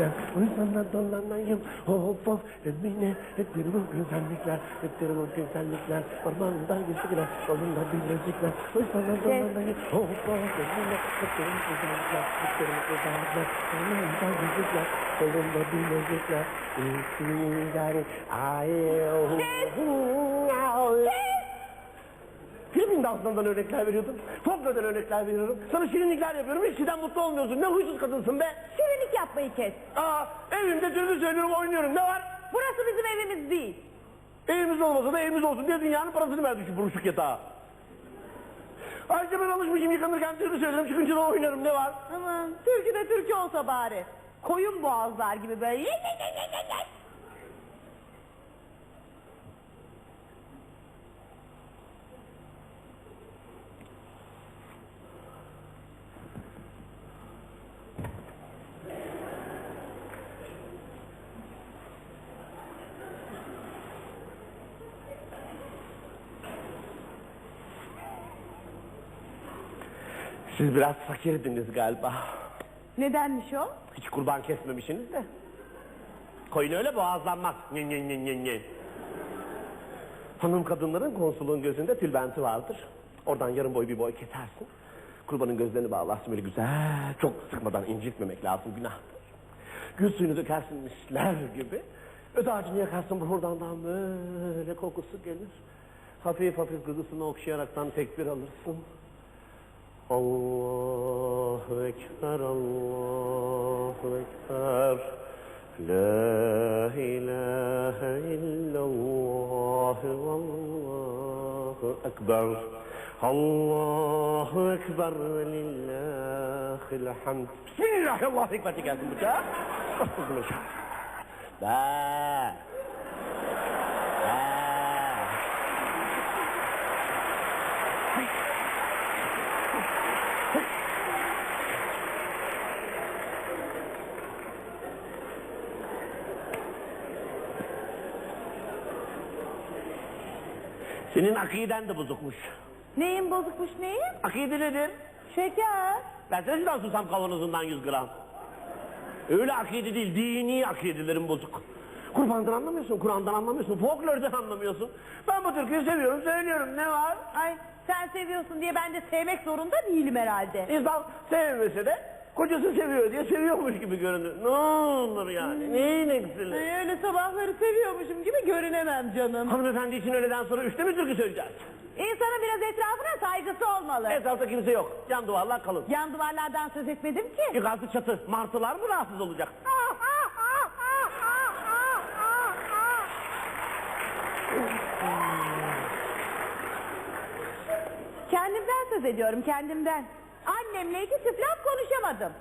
güzellikler Uysana dolanayım hop hop Emine ettirim o güzellikler Ettirim o güzellikler. Ormanda yüzükler Kolunda bilezikler Uysana dolanayım hop hop Emine ettirim o güzellikler Ettirim o güzellikler. Ormanda yüzükler Kolunda bilezikler İsmiler Ay Filmin dansından örnekler veriyordum. Folklordan örnekler veriyorum. Sana şirinlikler yapıyorum. Hiçbirden mutlu olmuyorsun. Ne huysuz kadınsın be. Şirinlik yapmayı kes. Aa, evimde türlü söylüyorum, oynuyorum. Ne var? Burası bizim evimiz değil. Evimiz olmasa da evimiz olsun diye dünyanın parasını verdik şu buruşuk yatağa. Ayrıca ben alışmışım yıkanırken türlü söylerim. Çıkınca da oynarım. Ne var? Aman türkü de türkü olsa bari. Koyun boğazlar gibi böyle. Siz biraz fakirdiniz galiba. Nedenmiş o? Hiç kurban kesmemişsiniz de. Koyun öyle boğazlanmaz. Nye nye nye nye nye. Hanım kadınların konsulun gözünde tülbenti vardır. Oradan yarım boy bir boy kesersin. Kurbanın gözlerini bağlarsın böyle güzel. Çok sıkmadan incitmemek lazım günahtır. Gül suyunu dökersin misler gibi. Öte ağacını yakarsın buradan böyle kokusu gelir. Hafif hafif gıgısını okşayaraktan tekbir alırsın. الله أكبر الله أكبر. لا إله إلا الله والله أكبر. الله أكبر لله الحمد. بسم الله الله أكبر تقاتل الله لا Senin akiden de bozukmuş. Neyin bozukmuş neyin? Akide nedir? Şeker. Ben sana şuradan susam kavanozundan 100 gram. Öyle akide değil, dini akidelerin bozuk. Kurbandan anlamıyorsun, Kur'an'dan anlamıyorsun, folklordan anlamıyorsun. Ben bu türküyü seviyorum, söylüyorum. Ne var? Ay sen seviyorsun diye ben de sevmek zorunda değilim herhalde. İnsan sevmese de kocası seviyor diye seviyormuş gibi görünür. Ne olur yani, neyin eksili? Ay, öyle sabahları seviyormuşum gibi görünemem canım. Hanımefendi için öğleden sonra üçte mi türkü söyleyeceğiz? İnsanın biraz etrafına saygısı olmalı. Etrafta kimse yok. Yan duvarlar kalın. Yan duvarlardan söz etmedim ki. Yukarısı çatı. Martılar mı rahatsız olacak? Kendimden söz ediyorum kendimden. Annemle iki çift konuşamadım.